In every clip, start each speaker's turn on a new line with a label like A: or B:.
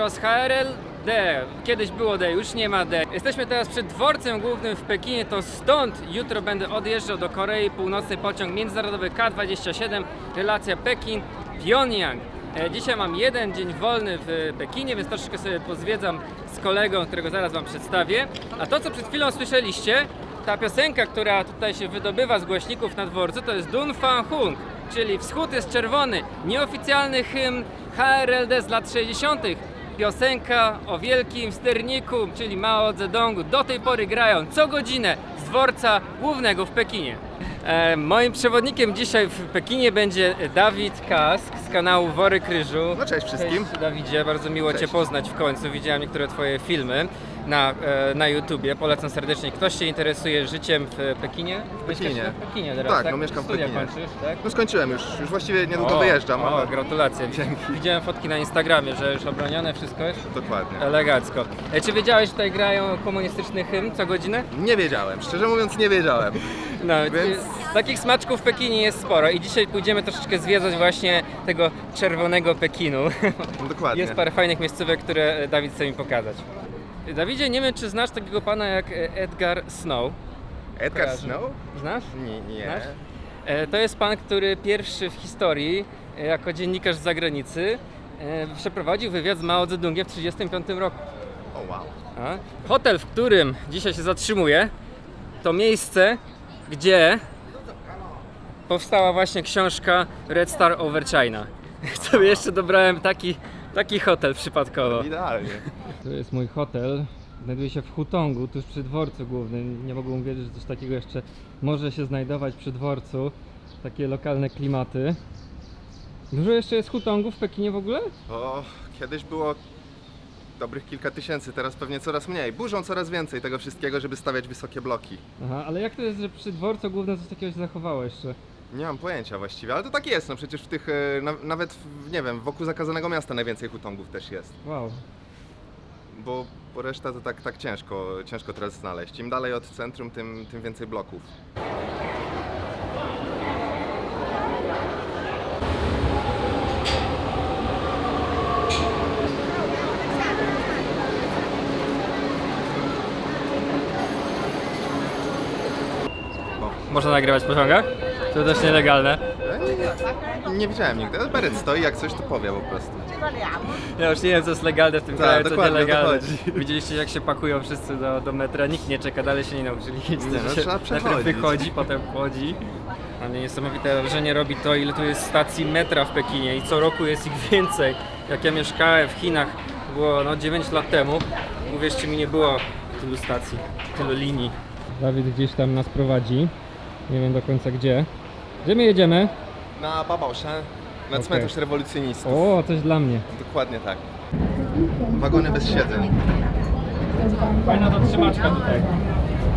A: Andros HRL D. Kiedyś było D, już nie ma D. Jesteśmy teraz przed dworcem głównym w Pekinie, to stąd jutro będę odjeżdżał do Korei Północnej pociąg międzynarodowy K27, relacja Pekin-Pyongyang. E, Dzisiaj mam jeden dzień wolny w Pekinie, więc troszeczkę sobie pozwiedzam z kolegą, którego zaraz Wam przedstawię. A to, co przed chwilą słyszeliście, ta piosenka, która tutaj się wydobywa z głośników na dworcu, to jest Dun Fan Hung, czyli Wschód jest czerwony, nieoficjalny hymn HRLD z lat 60. Piosenka o wielkim sterniku, czyli Mao Zedongu. Do tej pory grają co godzinę z dworca głównego w Pekinie. E, moim przewodnikiem dzisiaj w Pekinie będzie Dawid Kask z kanału Wory Kryżu.
B: No cześć wszystkim.
A: Cześć Dawidzie, bardzo miło
B: Cześć.
A: Cię poznać w końcu. Widziałem niektóre Twoje filmy na, e, na YouTubie. Polecam serdecznie. Ktoś się interesuje życiem w Pekinie? W
B: Pekinie.
A: W Pekinie teraz,
B: Tak,
A: tak?
B: no mieszkam w Pekinie.
A: kończysz, tak?
B: No skończyłem już, już właściwie niedługo
A: O,
B: wyjeżdżam,
A: O,
B: ale
A: gratulacje.
B: Dzięki.
A: Widziałem fotki na Instagramie, że już obronione wszystko jest.
B: dokładnie.
A: Elegancko. E, czy wiedziałeś, że tutaj grają komunistyczny hymn co godzinę?
B: Nie wiedziałem, szczerze mówiąc nie wiedziałem.
A: No,
B: Więc-
A: takich smaczków w Pekinie jest sporo i dzisiaj pójdziemy troszeczkę zwiedzać właśnie tego czerwonego Pekinu.
B: No, dokładnie.
A: Jest parę fajnych miejscówek, które e, Dawid chce mi pokazać. Dawidzie, nie wiem czy znasz takiego pana jak e, Edgar Snow.
B: Edgar
A: Kojarzy.
B: Snow?
A: Znasz?
B: Nie, nie.
A: Znasz? E, To jest pan, który pierwszy w historii, jako dziennikarz z zagranicy, przeprowadził wywiad z Mao Zedongiem w 1935 roku.
B: O wow.
A: A? Hotel, w którym dzisiaj się zatrzymuję, to miejsce, gdzie powstała właśnie książka Red Star Over China. Sobie jeszcze dobrałem taki, taki hotel przypadkowo.
B: Idealnie.
A: To jest mój hotel. Znajduje się w Hutongu, tuż przy dworcu głównym. Nie mogłem uwierzyć, że coś takiego jeszcze może się znajdować przy dworcu. Takie lokalne klimaty. Dużo jeszcze jest Hutongów w Pekinie w ogóle?
B: O, kiedyś było dobrych kilka tysięcy, teraz pewnie coraz mniej. Burzą coraz więcej tego wszystkiego, żeby stawiać wysokie bloki.
A: Aha, ale jak to jest, że przy dworcu głównym coś takiego się zachowało jeszcze?
B: Nie mam pojęcia właściwie, ale to tak jest, no przecież w tych, e, na, nawet, w, nie wiem, wokół zakazanego miasta najwięcej hutongów też jest.
A: Wow.
B: Bo, bo reszta to tak, tak ciężko, ciężko teraz znaleźć. Im dalej od centrum, tym, tym więcej bloków.
A: Można nagrywać w pociągach? To też nielegalne.
B: E, Nie, nie widziałem nigdy. ale Beret stoi, jak coś to powie po prostu.
A: Ja już nie wiem co jest legalne w tym
B: Tak,
A: kraju, co
B: dokładnie, o to
A: nielegalne.
B: chodzi.
A: Widzieliście jak się pakują wszyscy do, do metra, nikt nie czeka, dalej się nie nauczyli nic.
B: Nie, no,
A: Że
B: trzeba
A: Najpierw
B: przechodzić.
A: wychodzi, potem wchodzi. Ale niesamowite wrażenie robi to, ile tu jest stacji metra w Pekinie i co roku jest ich więcej. Jak ja mieszkałem w Chinach, było no 9 lat temu, uwierzcie mi, nie było tylu stacji, tylu linii. Dawid gdzieś tam nas prowadzi, nie wiem do końca gdzie. Gdzie my jedziemy?
B: Na Babaoshan, na
A: Okej.
B: cmentarz rewolucjonistów.
A: O, coś dla mnie.
B: Dokładnie tak. Wagony bez siedzeń.
A: Fajna dotrzymaczka tutaj.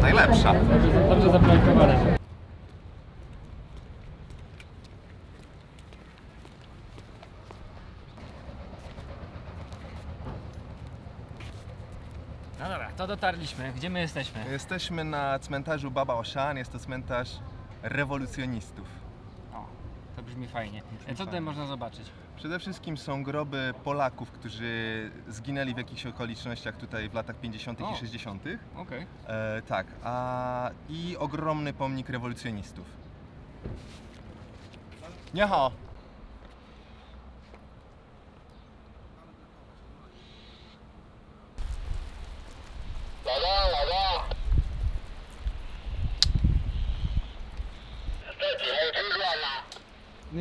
B: Najlepsza.
A: Dobrze, dobrze zaprojektowane. No dobra, to dotarliśmy. Gdzie my jesteśmy?
B: Jesteśmy na cmentarzu Babaoshan, jest to cmentarz rewolucjonistów.
A: O, to brzmi fajnie. E, Co tutaj można zobaczyć?
B: Przede wszystkim są groby Polaków, którzy zginęli w jakichś okolicznościach tutaj w latach 50.
A: O.
B: i 60.
A: Okej.
B: E, tak, a i ogromny pomnik rewolucjonistów. Nie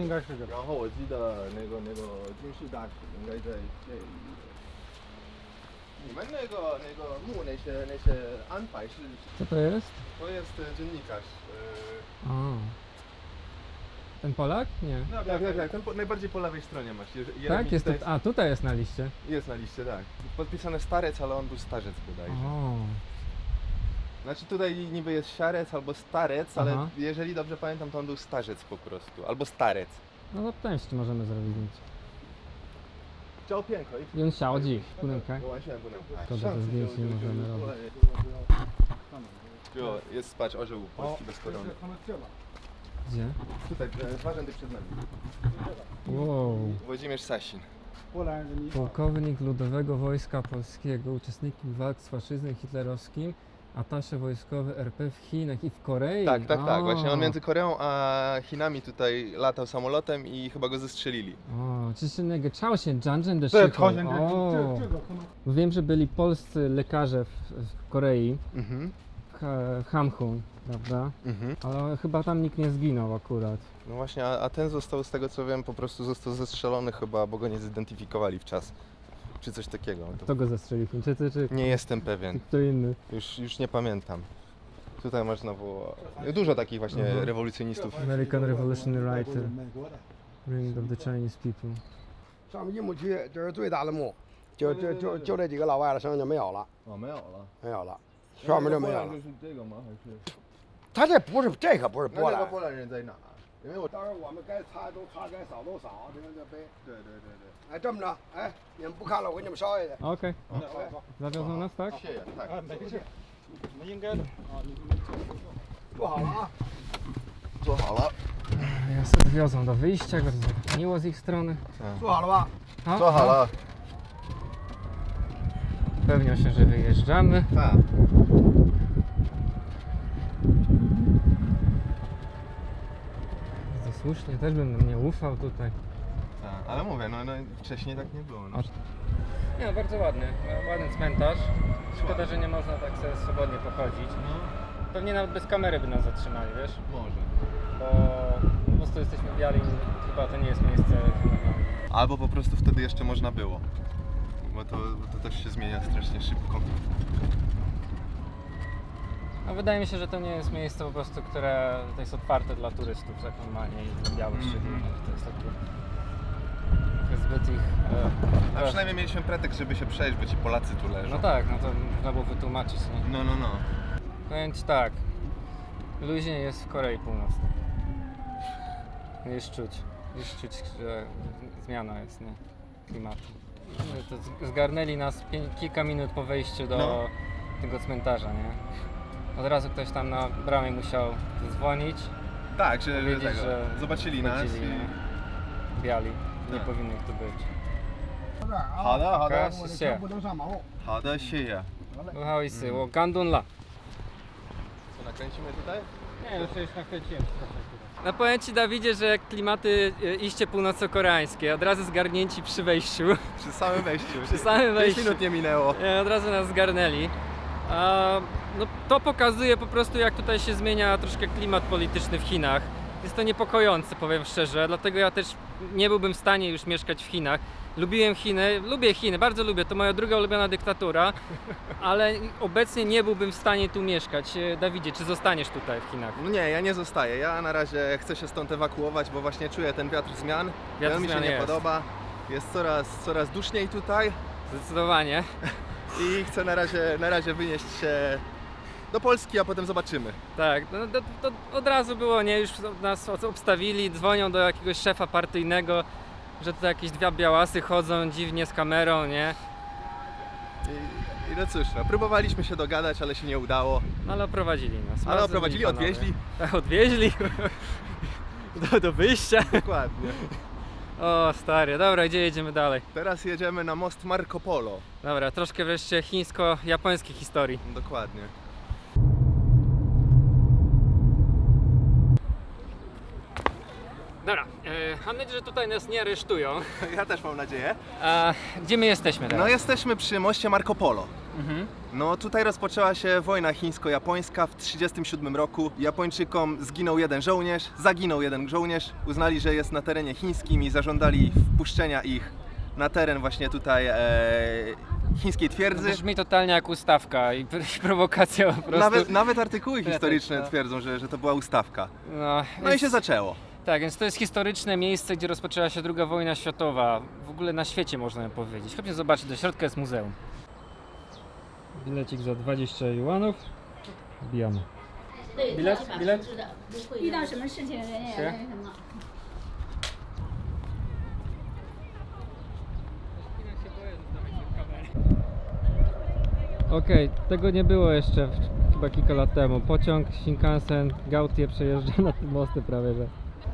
A: 应该是这
B: 然后我记得那个那个军事大使应该在这里。你们那个那个墓那些那些安排是
A: Co to jest?
B: to jest e, dziennikarz. e,
A: A. Ten Polak? Nie.
B: Tak, tak, tak. Ten po, najbardziej po lewej stronie masz. Jer- Jeremi
A: Tak, jest tu,
B: tutaj-
A: a tutaj jest na liście.
B: jest na liście, tak. Podpisane starec, ale on był starzec bodajże.
A: O.
B: Znaczy tutaj niby jest siarec albo starec,
A: Aha.
B: ale jeżeli dobrze pamiętam, to on był starzec po prostu. Albo starec.
A: No to też możemy zrobić zdjęcie.
B: Ciao piękno. I on
A: w
B: budynkę. Wyłączyłem
A: budynkę. Zdjęć nie możemy robić.
B: Jo, jest spać orzeł polski bez korony.
A: Gdzie?
B: Tutaj, e, dwa rzędy przed nami.
A: Wow.
B: Włodzimierz Sasin.
A: Polkownik Ludowego Wojska Polskiego, uczestnikiem walk z faszyzmem hitlerowskim, Atasze wojskowy RP w Chinach i w Korei.
B: Tak, tak, tak. Właśnie on między Koreą a Chinami tutaj latał samolotem i chyba go zestrzelili.
C: O,
A: czy
C: się niego czał się Janjen
A: Wiem, że byli polscy lekarze w, w Korei,
B: Mhm.
A: Hamhun, prawda?
B: Mhm.
A: Ale chyba tam nikt nie zginął akurat.
B: No właśnie, a, a ten został z tego co wiem po prostu został zestrzelony chyba, bo go nie zidentyfikowali w czas Czy coś takiego. To
A: Kto go zastrzelił? Chińczycy czy
B: nie jestem pewien.
A: kto inny?
B: Już, już nie pamiętam. Tutaj masz znowu dużo takich właśnie
A: Mhm.
B: rewolucjonistów.
A: American Revolutionary
C: 美
A: Writer,
C: 国美国的。
A: Ring of the Chinese People.
D: 上面一墓区，这是最大的墓，就就就就这几个老外了，剩下就没有了，
B: 哦，没有了。
D: 没有了，上面就没有了。
B: 是这个吗？还是？
D: 他这不是这可不是波兰，
B: 那那个波兰人在哪？ 因为我
D: 到时候我们该擦都擦，该扫都扫，这个这碑。
B: 对对对对。
D: 哎，这么着，哎，你们不看了，我给你们烧下去。
A: Okej,
C: 好的好的好
A: zawiozą nas, tak?
B: 谢谢，太
C: 哎，没事，我们应该的啊，你们
D: 做好了啊。
B: 做好了。
A: Nas odwiozą do wyjścia, bardzo miło z ich strony.
D: 做好了吧？
A: O,
B: 做好
A: o,
B: 了。
A: Pewnią się, że wyjeżdżamy.
B: 啊。
A: Słusznie, też bym nie ufał tutaj.
B: Tak, ale mówię, no, no wcześniej tak nie było. No.
A: Nie, bardzo ładny, ładny cmentarz. Szkoda, że nie można tak sobie swobodnie pochodzić. Pewnie nawet bez kamery by nas zatrzymali, wiesz?
B: Może.
A: Bo po prostu jesteśmy biali, chyba to nie jest miejsce normalne.
B: Albo po prostu wtedy jeszcze można było. Bo to, bo to też się zmienia strasznie szybko.
A: A wydaje mi się, że to nie jest miejsce po prostu, które to jest otwarte dla turystów tak normalnie i dla białych szczególnie. że To jest takie zbyt ich... E,
B: A
A: e,
B: przynajmniej mieliśmy pretekst, żeby się przejść, bo ci Polacy tu leżą.
A: no tak, no to można było wytłumaczyć, nie?
B: No, no, no.
A: Powiem ci tak, luźnie jest w Korei Północnej. Jest czuć, jest czuć, że zmiana jest, nie? Klimatu. To z- zgarnęli nas pię- kilka minut po wejściu do
B: No.
A: tego cmentarza, nie? Od razu ktoś tam na bramie musiał zadzwonić,
B: Tak, że, że,
A: powiedzieć,
B: tego,
A: że
B: zobaczyli nas
A: wchodzili,
B: i...
A: nie? biali, nie
B: Tak.
A: powinno ich tu być.
D: 到这儿啊。
B: 好的，好的，
A: 谢
D: 我这车
A: 谢
D: 不。能上马路。
B: 好的，谢谢。
A: 不好意思，我刚蹲了。
B: Co, nakręcimy tutaj?
A: Nie, już już nakręciłem No powiem Ci Dawidzie, że klimaty e, iście północno-koreańskie, od razu zgarnięci przy wejściu,
B: Przy samym wejściu.
A: przy samym
B: 5
A: wejściu,
B: minut nie minęło.
A: e, od razu nas zgarnęli. A, no, to pokazuje po prostu jak tutaj się zmienia troszkę klimat polityczny w Chinach. Jest to niepokojące, powiem szczerze, dlatego ja też nie byłbym w stanie już mieszkać w Chinach. Lubiłem Chiny, lubię Chiny, bardzo lubię, to moja druga ulubiona dyktatura, ale obecnie nie byłbym w stanie tu mieszkać. E, Dawidzie, czy zostaniesz tutaj w Chinach?
B: No nie, ja nie zostaję. Ja na razie chcę się stąd ewakuować, bo właśnie czuję ten wiatr zmian.
A: Wiatr
B: on mi się
A: zmian
B: nie
A: jest.
B: podoba. Jest coraz, coraz duszniej tutaj
A: Zdecydowanie.
B: i chcę na razie, na razie wynieść się do Polski, a potem zobaczymy.
A: Tak, no, to, to od razu było, nie? Już nas obstawili, dzwonią do jakiegoś szefa partyjnego, że to jakieś dwie białasy chodzą dziwnie z kamerą, nie?
B: I, i no cóż, no, próbowaliśmy się dogadać, ale się nie udało.
A: No ale oprowadzili nas.
B: Ale oprowadzili, odwieźli.
A: Tak, odwieźli. do, do wyjścia.
B: Dokładnie.
A: O, stary, dobra, gdzie jedziemy dalej?
B: Teraz jedziemy na most Marco Polo.
A: Dobra, troszkę wreszcie chińsko-japońskiej historii.
B: Dokładnie.
A: Dobra, e, mam nadzieję, że tutaj nas nie aresztują.
B: Ja też mam nadzieję.
A: A gdzie my jesteśmy teraz?
B: No jesteśmy przy moście Marco Polo.
A: Mhm.
B: No tutaj rozpoczęła się wojna chińsko-japońska w 1937 roku. Japończykom zginął jeden żołnierz, zaginął jeden żołnierz. Uznali, że jest na terenie chińskim i zażądali wpuszczenia ich na teren właśnie tutaj e, chińskiej twierdzy.
A: Brzmi totalnie jak ustawka i pr- prowokacja po prostu.
B: Nawet, nawet artykuły historyczne
A: no.
B: twierdzą, że, że to była ustawka.
A: No,
B: No i
A: więc-
B: się zaczęło.
A: Tak, więc to jest historyczne miejsce, gdzie rozpoczęła się II wojna światowa. W ogóle na świecie można powiedzieć. Chodźmy zobaczyć, do środka jest muzeum. Bilecik za 20 juanów. Wbijamy.
E: 对，
A: Bilet-
E: 他是把
A: bilet
E: 通知的，不会
F: 遇到什么事情人也
A: 是
F: 那什么。
A: Okej, tego nie było jeszcze w- chyba kilka lat temu. Pociąg Shinkansen Gautier przejeżdża na tym mosty prawie że.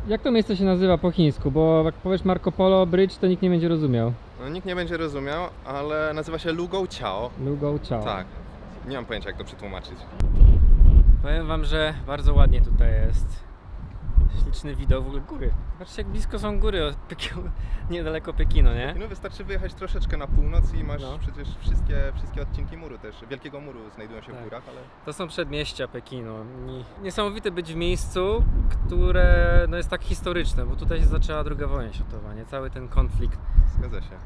A: jak to miejsce się nazywa po chińsku? Bo jak powiesz Marco Polo Bridge, to nikt nie będzie rozumiał.
B: No, nikt nie będzie rozumiał, ale nazywa się Lugou Ciao.
A: Lugo ciao.
B: Tak. Nie mam pojęcia jak to przetłumaczyć.
A: Powiem wam, że bardzo ładnie tutaj jest. Śliczny widok, w ogóle góry. Patrzcie jak blisko są góry od Pekinu, niedaleko Pekinu, nie?
B: No wystarczy wyjechać troszeczkę na północ i masz
A: No.
B: przecież wszystkie, wszystkie odcinki muru też. Wielkiego muru znajdują się
A: Tak.
B: w górach, ale
A: To są przedmieścia Pekinu. I Niesamowite być w miejscu, które no, jest tak historyczne, bo tutaj się zaczęła druga wojna światowa, nie? Cały ten konflikt.
B: zgadza się.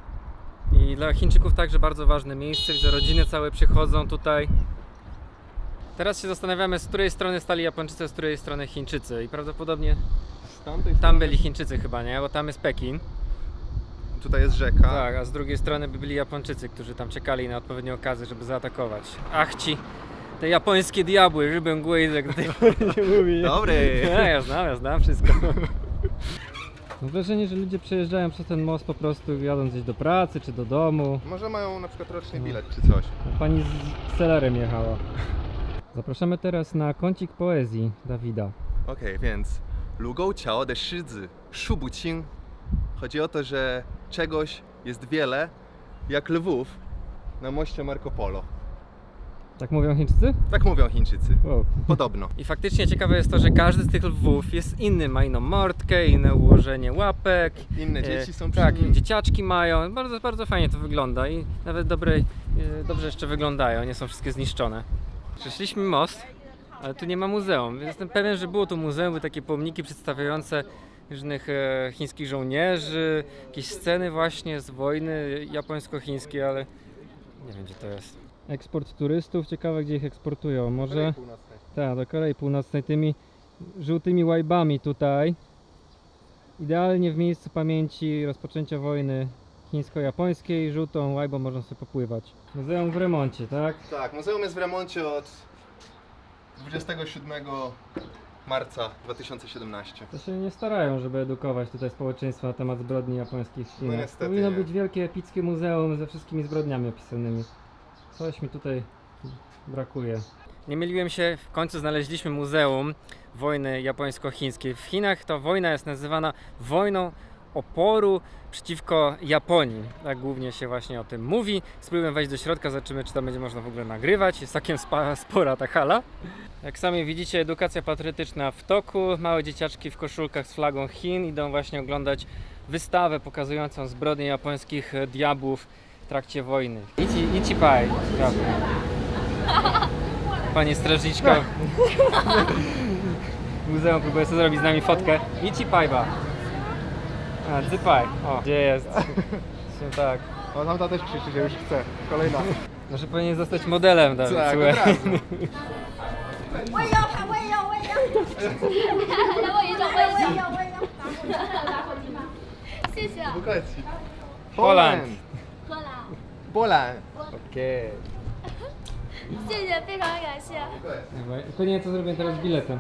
A: I dla Chińczyków także bardzo ważne miejsce, gdzie rodziny całe przychodzą tutaj. Teraz się zastanawiamy, z której strony stali Japończycy, a z której strony Chińczycy. I prawdopodobnie
B: Z tamtej
A: tam byli Chińczycy chyba, nie? Bo tam jest Pekin.
B: Tutaj jest rzeka.
A: Tak, a z drugiej strony by byli Japończycy, którzy tam czekali na odpowiednią okazję, żeby zaatakować. Ach ci, te japońskie diabły, rybę jak do tej pory się mówi. nie?
B: Dobry!
A: Ja, ja znam, ja znam wszystko. Mam wrażenie, że ludzie przejeżdżają przez ten most po prostu jadąc gdzieś do pracy czy do domu.
B: Może mają na przykład roczny
A: No.
B: bilet czy coś.
A: Pani z selerem jechała. Zapraszamy teraz na kącik poezji Dawida.
B: Okej, więc Lugou Ciao de Shizi, Shu Bu Qing. Chodzi o to, że czegoś jest wiele, jak lwów na moście Marco Polo.
A: Tak mówią Chińczycy?
B: Tak mówią Chińczycy.
A: Wow.
B: Podobno.
A: I faktycznie ciekawe jest to, że każdy z tych lwów jest inny. Ma inną mordkę, inne ułożenie łapek.
B: Inne
A: E,
B: dzieci są przy
A: Tak,
B: nim.
A: dzieciaczki mają. Bardzo, bardzo fajnie to wygląda i nawet dobre, e, dobrze jeszcze wyglądają, nie są wszystkie zniszczone. Przeszliśmy most, ale tu nie ma muzeum. Jestem pewien, że było tu muzeum, były takie pomniki przedstawiające różnych e, chińskich żołnierzy, jakieś sceny właśnie z wojny japońsko-chińskiej, ale nie wiem gdzie to jest. Eksport turystów, ciekawe gdzie ich eksportują. Może... Tak, do Korei Północnej tymi żółtymi łajbami tutaj. Idealnie w miejscu pamięci rozpoczęcia wojny chińsko-japońskiej. Żółtą łajbą można sobie popływać. Muzeum w remoncie, tak?
B: Tak, muzeum jest w remoncie od 27 marca 2017.
A: To się nie starają, żeby edukować tutaj społeczeństwo na temat zbrodni japońskich w Chinach.
B: niestety
A: Powinno
B: nie.
A: być wielkie, epickie muzeum ze wszystkimi zbrodniami opisanymi. Coś mi tutaj brakuje. Nie myliłem się, w końcu znaleźliśmy muzeum wojny japońsko-chińskiej. W Chinach ta wojna jest nazywana wojną oporu przeciwko Japonii. Tak głównie się właśnie o tym mówi. Spróbujemy wejść do środka, zobaczymy czy tam będzie można w ogóle nagrywać. Jest całkiem spa, spora ta hala. Jak sami widzicie, edukacja patriotyczna w toku. Małe dzieciaczki w koszulkach z flagą Chin idą właśnie oglądać wystawę pokazującą zbrodnie japońskich diabłów w trakcie wojny. Ichi, ichi pai. Pani strażniczka muzeum próbuje sobie zrobić z nami fotkę. Ichi pai ba. A, zypai. O, gdzie jest? Właśnie tak.
B: O, tamta też krzyczy, że już chce. Kolejna.
A: Może powinien zostać modelem, Dawid.
B: Tak,
A: słuchaj.
B: od razu.
E: 我也要拍，我也要，我也要。来，我也要，我也要，我也要。谢谢。
B: Bukacji.
A: Poland.
E: 荷兰，
B: Poland.
A: Okej.
E: 谢谢，非常感谢。
A: Dawaj. Tylko nie wiem, co zrobię teraz z biletem.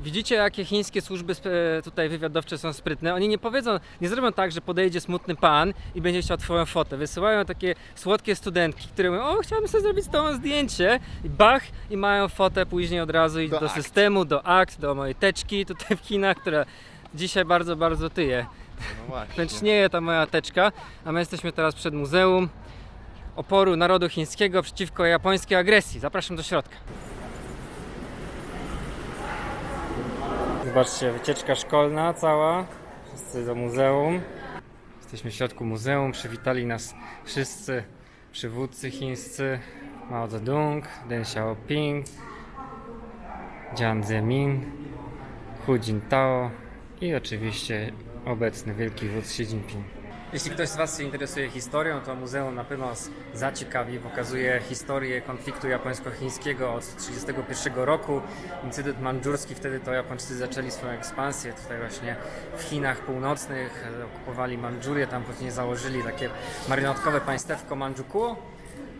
A: Widzicie, jakie chińskie służby e, tutaj wywiadowcze są sprytne? Oni nie powiedzą, nie zrobią tak, że podejdzie smutny pan i będzie chciał twoją fotę. Wysyłają takie słodkie studentki, które mówią, o chciałbym sobie zrobić z tobą zdjęcie i bach, i mają fotę później od razu i
B: Do
A: do, systemu, do akt, do mojej teczki tutaj w Chinach, która dzisiaj bardzo, bardzo tyje.
B: No właśnie.
A: Pęcznieje ta moja teczka, a my jesteśmy teraz przed Muzeum Oporu Narodu Chińskiego przeciwko japońskiej agresji. Zapraszam do środka. Zobaczcie, wycieczka szkolna cała. Wszyscy do muzeum. Jesteśmy w środku muzeum. Przywitali nas wszyscy przywódcy chińscy. Mao Zedong, Deng Xiaoping, Jiang Zemin, Hu Jintao i oczywiście obecny wielki wódz Xi Jinping. Jeśli ktoś z Was się interesuje historią, to muzeum na pewno zaciekawi. Pokazuje historię konfliktu japońsko-chińskiego od 1931 roku. Incydent mandżurski, wtedy to Japończycy zaczęli swoją ekspansję tutaj właśnie w Chinach Północnych. e, Okupowali Mandżurię, tam później założyli takie marionetkowe państewko Mandżukuo.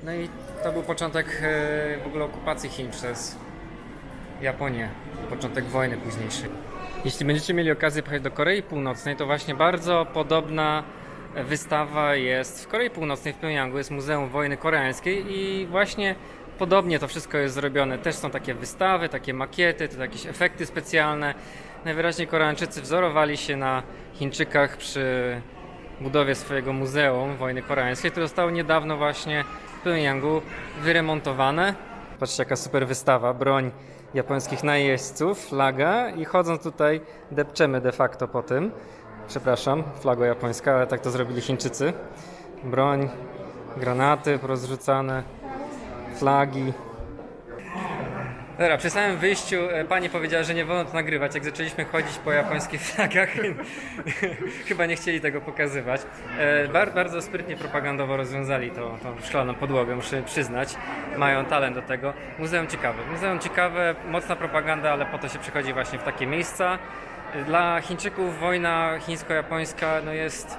A: No i to był początek e, w ogóle okupacji Chin przez Japonię, początek wojny późniejszej. Jeśli będziecie mieli okazję pojechać do Korei Północnej, to właśnie bardzo podobna wystawa jest w Korei Północnej, w Pjongjangu, jest Muzeum Wojny Koreańskiej i właśnie podobnie to wszystko jest zrobione. Też są takie wystawy, takie makiety, to jakieś efekty specjalne. Najwyraźniej Koreańczycy wzorowali się na Chińczykach przy budowie swojego muzeum wojny koreańskiej, które zostało niedawno właśnie w Pyongyangu wyremontowane. Patrzcie jaka super wystawa, broń japońskich najeźdźców, flaga i chodząc tutaj depczemy de facto po tym. Przepraszam, flaga japońska, ale tak to zrobili Chińczycy. Broń, granaty porozrzucane, flagi. Dobra, przy samym wyjściu e, pani powiedziała, że nie wolno to nagrywać. Jak zaczęliśmy chodzić po japońskich flagach, chyba nie chcieli tego pokazywać. E, Bar, bardzo sprytnie propagandowo rozwiązali tą, tą szklaną podłogę, muszę przyznać. Mają talent do tego. Muzeum ciekawe. Muzeum ciekawe, mocna propaganda, ale po to się przychodzi właśnie w takie miejsca. E, Dla Chińczyków wojna chińsko-japońska no jest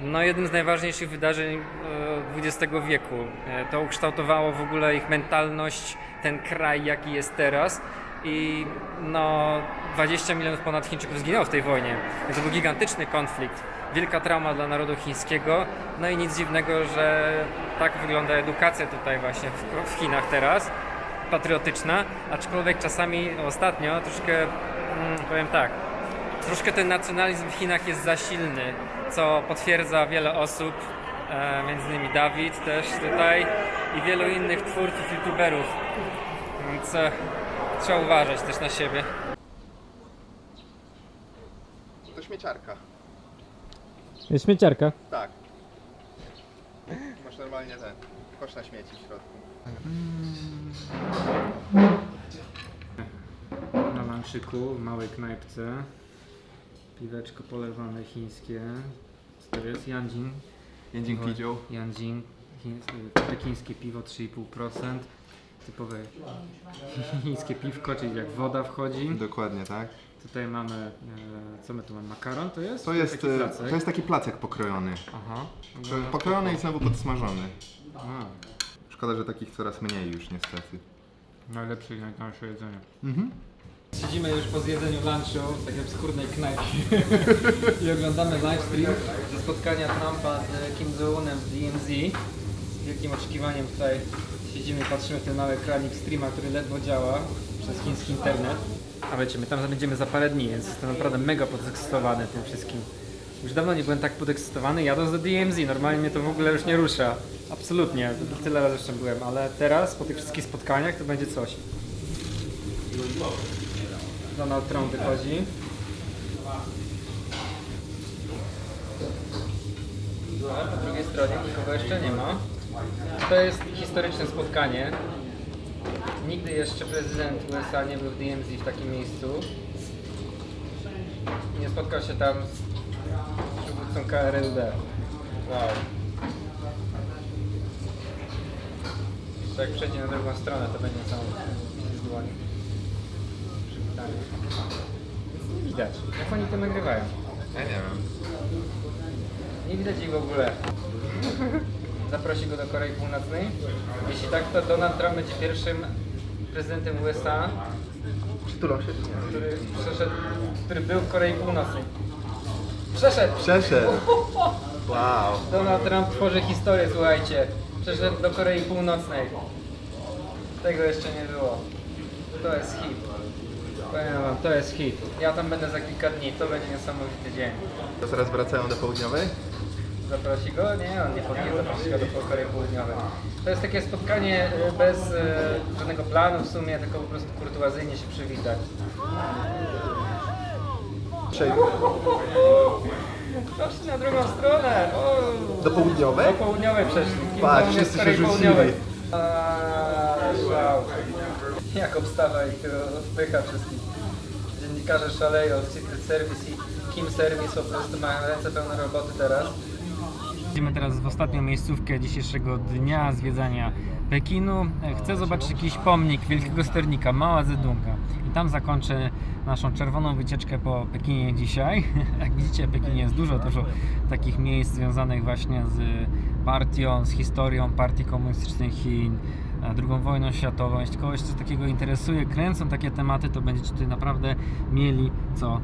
A: no, jednym z najważniejszych wydarzeń e, XX wieku. E, To ukształtowało w ogóle ich mentalność, ten kraj jaki jest teraz. I no, 20 milionów ponad Chińczyków zginęło w tej wojnie. To był gigantyczny konflikt, wielka trauma dla narodu chińskiego. No i nic dziwnego, że tak wygląda edukacja tutaj właśnie w, w Chinach teraz, patriotyczna, aczkolwiek czasami ostatnio troszkę, mm, powiem tak, Troszkę ten nacjonalizm w Chinach jest za silny, co potwierdza wiele osób, e, między innymi Dawid też tutaj i wielu innych twórców, youtuberów. Więc e, trzeba uważać też na siebie.
B: To śmieciarka.
A: Jest śmieciarka.
B: Tak. Masz normalnie ten kosz na śmieci w środku.
A: Na Manszyku, w małej knajpce. Piweczko polewane chińskie. Co to jest? Yanjin.
B: Jędzin
A: Piwo-
B: Pidzią.
A: Yanjin. Chiń- Pekińskie piwo 3,5%. Typowe chińskie piwko, czyli jak woda wchodzi.
B: Dokładnie, tak.
A: Tutaj mamy, e, co my tu mamy, makaron to jest?
B: To
A: Czy
B: jest,
A: taki
B: e,
A: placek?
B: to jest taki placek pokrojony.
A: Aha.
B: Pokrojony i znowu podsmażony.
A: A,
B: Szkoda, że takich coraz mniej już niestety.
A: najlepsze i najtańsze jedzenie.
B: Mhm.
A: Siedzimy już po zjedzeniu lunchu w takiej obskurnej knajpie i oglądamy livestream ze spotkania Trumpa z Kim Jong-unem w DMZ. Z wielkim oczekiwaniem tutaj siedzimy i patrzymy w ten mały ekranik streama, który ledwo działa przez chiński internet. A wiecie, my tam będziemy za parę dni, więc jestem naprawdę mega podekscytowany tym wszystkim. Już dawno nie byłem tak podekscytowany jadąc do DMZ, normalnie mnie to w ogóle już nie rusza. Absolutnie, tyle razy jeszcze byłem, ale teraz po tych wszystkich spotkaniach to będzie coś. Donald Trump wychodzi. A po drugiej stronie nikogo jeszcze nie ma. To jest historyczne spotkanie. Nigdy jeszcze prezydent USA nie był w DMZ w takim miejscu. Nie spotkał się tam z przywódcą KRLD. Wow. Jeszcze jak przejdzie na drugą stronę, to będzie sam z dłoni. Przywitanie. Widać. Jak oni to nagrywają?
B: Ja nie wiem.
A: Nie widać ich w ogóle. Zaprosi go do Korei Północnej. Jeśli tak, to Donald Trump będzie pierwszym prezydentem USA,
B: Przytulą się.
A: który przeszedł, który był w Korei Północnej. Przeszedł!
B: Przeszedł. Wow.
A: Donald Trump tworzy historię, słuchajcie. Przeszedł do Korei Północnej. Tego jeszcze nie było. To jest hit. Powiem wam, to jest hit. Ja tam będę za kilka dni, to będzie niesamowity dzień.
B: To zaraz wracają do południowej?
A: Zaprosi go? Nie, on nie powinien zaprosić go do Korei Południowej. To jest takie spotkanie y, bez y, żadnego planu w sumie, tylko po prostu kurtuazyjnie się przywitać.
B: Przejdź.
A: Proszę na drugą stronę! O,
B: Do południowej?
A: do południowej przeszli. Kim
B: Patrz,
A: jest
B: wszyscy
A: z Korei
B: się rzucili.
A: Południowej. Szał. Jak obstawa ich odpycha wszystkich. Dziennikarze szaleją, Secret Service i Kim Service po prostu mają ręce pełne roboty teraz. Idziemy teraz w ostatnią miejscówkę dzisiejszego dnia zwiedzania Pekinu. Chcę zobaczyć jakiś pomnik wielkiego sternika, Mała Zedunga. I tam zakończę naszą czerwoną wycieczkę po Pekinie dzisiaj. Jak widzicie, Pekinie jest dużo, dużo takich miejsc związanych właśnie z partią, z historią Partii Komunistycznej Chin, II wojną światową. Jeśli kogoś coś takiego interesuje, kręcą takie tematy, to będziecie tutaj naprawdę mieli co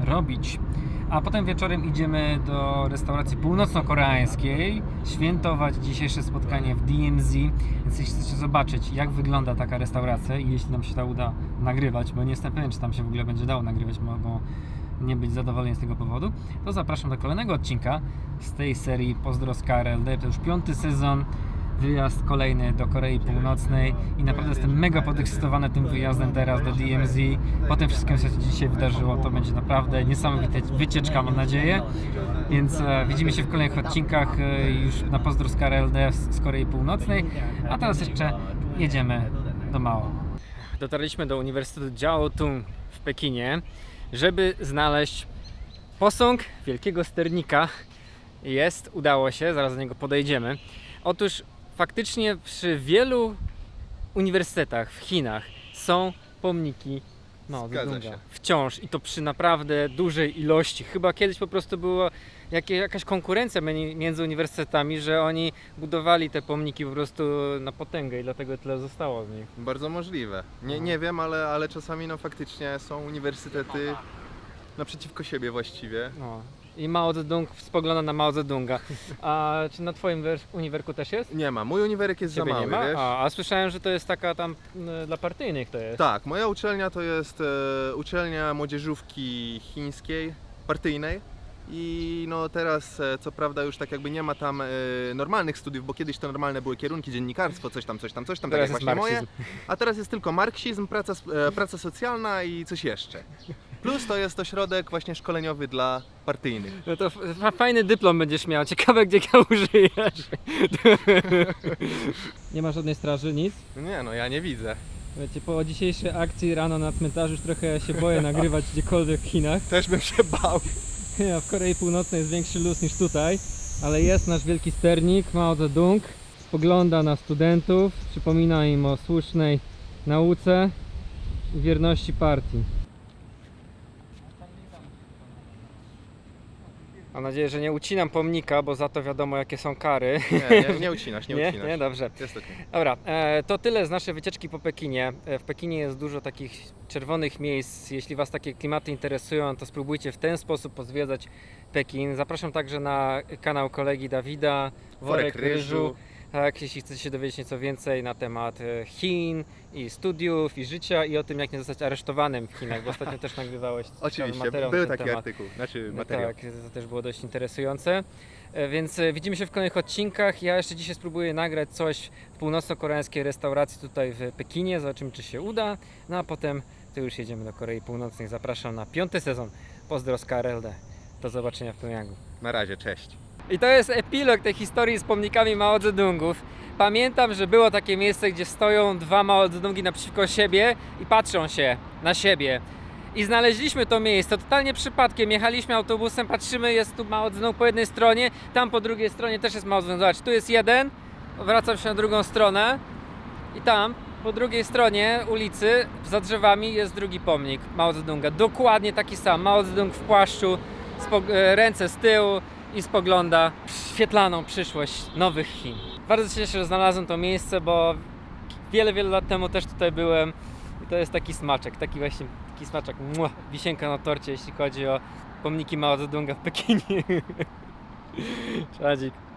A: robić. A potem wieczorem idziemy do restauracji północno-koreańskiej, świętować dzisiejsze spotkanie w DMZ. Więc jeśli chcecie zobaczyć, jak wygląda taka restauracja i jeśli nam się to uda nagrywać, bo nie jestem pewien, czy tam się w ogóle będzie dało nagrywać, mogą nie być zadowoleni z tego powodu, to zapraszam do kolejnego odcinka z tej serii Pozdro z KRLD. To już piąty sezon, wyjazd kolejny do Korei Północnej i naprawdę jestem mega podekscytowany tym wyjazdem teraz do DMZ. Po tym wszystkim, co się dzisiaj wydarzyło, to będzie naprawdę niesamowita wycieczka, mam nadzieję. Więc e, widzimy się w kolejnych odcinkach e, już na Pozdro z KRLD z Korei Północnej, a teraz jeszcze jedziemy do Mao. Dotarliśmy do Uniwersytetu Jiaotong w Pekinie, żeby znaleźć posąg wielkiego sternika. Jest, udało się, zaraz do niego podejdziemy. Otóż faktycznie przy wielu uniwersytetach w Chinach są pomniki Mao
B: Zgadza
A: Zedonga. Wciąż i to przy naprawdę dużej ilości. Chyba kiedyś po prostu była jakaś konkurencja między- między uniwersytetami, że oni budowali te pomniki po prostu na potęgę i dlatego tyle zostało z nich.
B: Bardzo możliwe. Nie, nie wiem, ale, ale czasami no faktycznie są uniwersytety naprzeciwko siebie właściwie.
A: No. I Mao Zedong spogląda na Mao Zedonga. A czy na twoim wer- uniwerku też jest?
B: Nie ma. Mój uniwerek jest za
A: Ciebie
B: mały,
A: nie ma?
B: wiesz?
A: A, a słyszałem, że to jest taka tam m, dla partyjnych to jest.
B: Tak, moja uczelnia to jest e, uczelnia młodzieżówki chińskiej, partyjnej. I no teraz e, co prawda już tak jakby nie ma tam e, normalnych studiów, bo kiedyś to normalne były kierunki dziennikarstwo, coś tam, coś tam, coś tam,
A: Teraz
B: tak
A: jest
B: jak właśnie
A: marksizm.
B: moje. A teraz jest tylko marksizm, praca, s- e, praca socjalna i coś jeszcze. Plus to jest ośrodek właśnie szkoleniowy dla partyjnych.
A: No to f- fajny dyplom będziesz miał. Ciekawe, gdzie go użyjesz. nie ma żadnej straży, nic.
B: Nie no, ja nie widzę.
A: Wiecie, po dzisiejszej akcji rano na cmentarzu już trochę się boję nagrywać gdziekolwiek w Chinach.
B: Też bym się bał.
A: A w Korei Północnej jest większy luz niż tutaj, ale jest nasz wielki sternik Mao Zedong. Spogląda na studentów, przypomina im o słusznej nauce i wierności partii. Mam nadzieję, że nie ucinam pomnika, bo za to wiadomo jakie są kary.
B: Nie, nie, nie ucinasz, nie,
A: Nie,
B: ucinasz.
A: nie, dobrze.
B: Jest.
A: Dobra, e, to tyle z naszej wycieczki po Pekinie. E, w Pekinie jest dużo takich czerwonych miejsc. Jeśli Was takie klimaty interesują, to spróbujcie w ten sposób pozwiedzać Pekin. Zapraszam także na kanał kolegi Dawida, Worek, Ryżu. Tak, jeśli chcecie się dowiedzieć nieco więcej na temat e, Chin i studiów i życia i o tym, jak nie zostać aresztowanym w Chinach, bo ostatnio też nagrywałeś
B: Oczywiście,
A: materiał
B: był taki
A: temat.
B: artykuł, znaczy materiał.
A: Tak, to też było dość interesujące. E, Więc e, widzimy się w kolejnych odcinkach. Ja jeszcze dzisiaj spróbuję nagrać coś w północno-koreańskiej restauracji tutaj w Pekinie. Zobaczymy, czy się uda. No a potem to już jedziemy do Korei Północnej. Zapraszam na piąty sezon. Pozdro z KRLD. Do zobaczenia w Pyongyangу.
B: Na razie, cześć.
A: I to jest epilog tej historii z pomnikami Mao. Pamiętam, że było takie miejsce, gdzie stoją dwa Mao Zedongi naprzeciwko siebie i patrzą się na siebie. I znaleźliśmy to miejsce totalnie przypadkiem. Jechaliśmy autobusem, patrzymy, jest tu Mao po jednej stronie, tam po drugiej stronie też jest Mao. Zobacz, tu jest jeden, wracam się na drugą stronę i tam po drugiej stronie ulicy, za drzewami jest drugi pomnik Mao. Dokładnie taki sam. Mao w płaszczu, e, ręce z tyłu i spogląda świetlaną przyszłość nowych Chin. Bardzo się cieszę, że znalazłem to miejsce, bo wiele, wiele lat temu też tutaj byłem i to jest taki smaczek, taki właśnie taki smaczek, mua, wisienka na torcie, jeśli chodzi o pomniki Mao Zedonga w Pekinie. Szadzik.